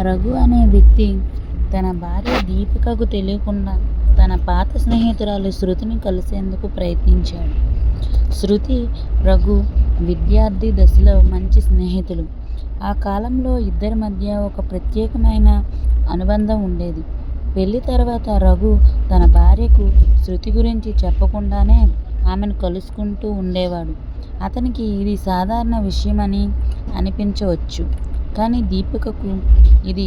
రఘు అనే వ్యక్తి తన భార్య దీపికకు తెలియకుండా తన పాత స్నేహితురాలు శృతిని కలిసేందుకు ప్రయత్నించాడు. శృతి రఘు విద్యార్థి దశలో మంచి స్నేహితులు. ఆ కాలంలో ఇద్దరి మధ్య ఒక ప్రత్యేకమైన అనుబంధం ఉండేది. పెళ్ళి తర్వాత రఘు తన భార్యకు శృతి గురించి చెప్పకుండానే ఆమెను కలుసుకుంటూ ఉండేవాడు. అతనికి ఇది సాధారణ విషయమని అనిపించవచ్చు. కానీ దీపికకు ఇది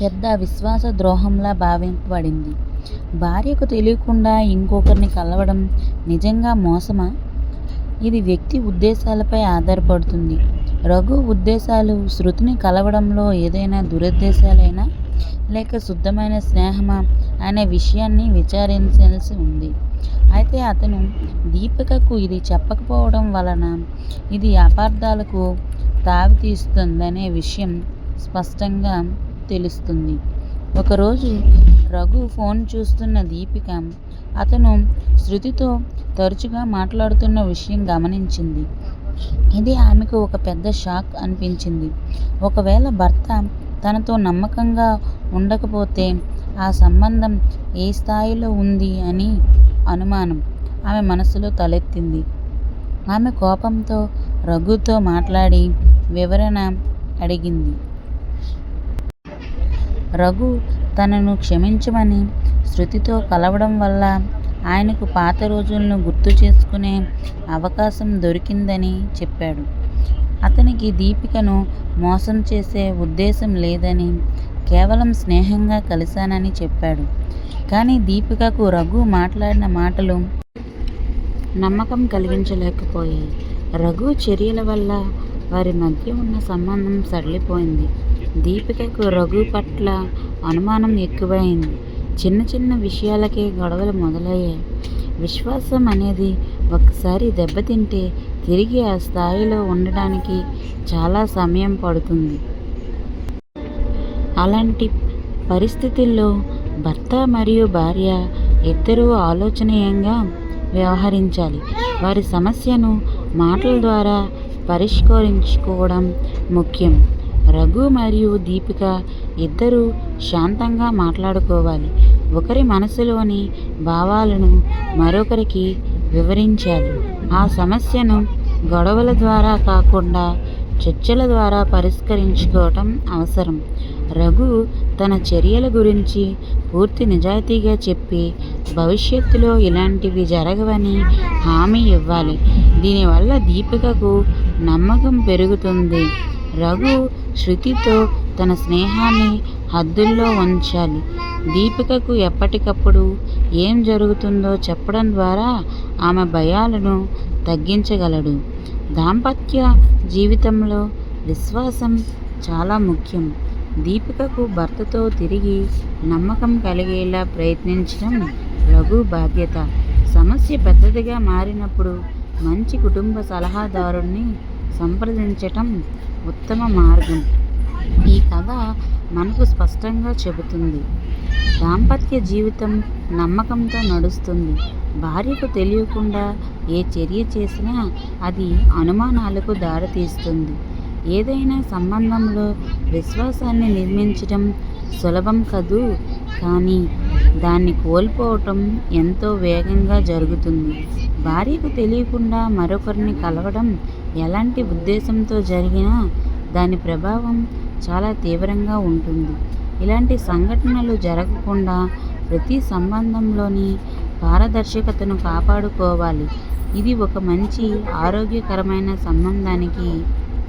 పెద్ద విశ్వాస ద్రోహంలా భావింపబడింది. భార్యకు తెలియకుండా ఇంకొకరిని కలవడం నిజంగా మోసమా? ఇది వ్యక్తి ఉద్దేశాలపై ఆధారపడుతుంది. రఘు ఉద్దేశాలు శృతిని కలవడంలో ఏదైనా దురుద్దేశాలైనా? లేక శుద్ధమైన స్నేహమా అనే విషయాన్ని విచారించాల్సి ఉంది. అయితే అతను దీపికకు ఇది చెప్పకపోవడం వలన ఇది అపార్థాలకు తావితీస్తుందనే విషయం స్పష్టంగా తెలుస్తుంది. ఒకరోజు రఘు ఫోన్ చూస్తున్న దీపిక అతను శృతితో తరచుగా మాట్లాడుతున్న విషయం గమనించింది. ఇది ఆమెకు ఒక పెద్ద షాక్ అనిపించింది. ఒకవేళ భర్త తనతో నమ్మకంగా ఉండకపోతే ఆ సంబంధం ఏ స్థాయిలో ఉంది అని అనుమానం ఆమె మనసులో తలెత్తింది. ఆమె కోపంతో రఘుతో మాట్లాడి వివరణ అడిగింది. రఘు తనను క్షమించమని శృతితో కలవడం వల్ల ఆయనకు పాత రోజులను గుర్తు చేసుకునే అవకాశం దొరికిందని చెప్పాడు. అతనికి దీపికను మోసం చేసే ఉద్దేశం లేదని కేవలం స్నేహంగా కలిశానని చెప్పాడు. కానీ దీపికకు రఘు మాట్లాడిన మాటలు నమ్మకం కలిగించలేకపోయాయి. రఘు చర్యల వల్ల వారి మధ్య ఉన్న సంబంధం సడలిపోయింది. దీపికకు రఘు పట్ల అనుమానం ఎక్కువైంది. చిన్న చిన్న విషయాలకే గొడవలు మొదలయ్యాయి. విశ్వాసం అనేది ఒకసారి దెబ్బతింటే తిరిగి ఆ స్థాయిలో ఉండడానికి చాలా సమయం పడుతుంది. అలాంటి పరిస్థితుల్లో భర్త మరియు భార్య ఇద్దరూ ఆలోచనీయంగా వ్యవహరించాలి. వారి సమస్యను మాటల ద్వారా పరిష్కరించుకోవడం ముఖ్యం. రఘు మరియు దీపిక ఇద్దరూ శాంతంగా మాట్లాడుకోవాలి. ఒకరి మనసులోని భావాలను మరొకరికి వివరించాలి. ఆ సమస్యను గొడవల ద్వారా కాకుండా చర్చల ద్వారా పరిష్కరించుకోవటం అవసరం. రఘు తన చర్యల గురించి పూర్తి నిజాయితీగా చెప్పి భవిష్యత్తులో ఇలాంటివి జరగవని హామీ ఇవ్వాలి. దీనివల్ల దీపికకు నమ్మకం పెరుగుతుంది. రఘు శృతితో తన స్నేహాన్ని హద్దుల్లో ఉంచాలి. దీపికకు ఎప్పటికప్పుడు ఏం జరుగుతుందో చెప్పడం ద్వారా ఆమె భయాలను తగ్గించగలడు. దాంపత్య జీవితంలో విశ్వాసం చాలా ముఖ్యం. దీపికకు భర్తతో తిరిగి నమ్మకం కలిగేలా ప్రయత్నించడం రఘు బాధ్యత. సమస్య పెద్దదిగా మారినప్పుడు మంచి కుటుంబ సలహాదారుణ్ణి సంప్రదించటం ఉత్తమ మార్గం. ఈ కథ మనకు స్పష్టంగా చెబుతుంది. దాంపత్య జీవితం నమ్మకంతో నడుస్తుంది. భార్యకు తెలియకుండా ఏ చర్య చేసినా అది అనుమానాలకు దారితీస్తుంది. ఏదైనా సంబంధంలో విశ్వాసాన్ని నిర్మించడం సులభం కదూ? కానీ దాన్ని కోల్పోవటం ఎంతో వేగంగా జరుగుతుంది. భార్యకు తెలియకుండా మరొకరిని కలవడం ఎలాంటి ఉద్దేశంతో జరిగినా దాని ప్రభావం చాలా తీవ్రంగా ఉంటుంది. ఇలాంటి సంఘటనలు జరగకుండా ప్రతి సంబంధంలోని పారదర్శకతను కాపాడుకోవాలి. ఇది ఒక మంచి ఆరోగ్యకరమైన సంబంధానికి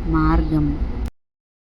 మార్గం.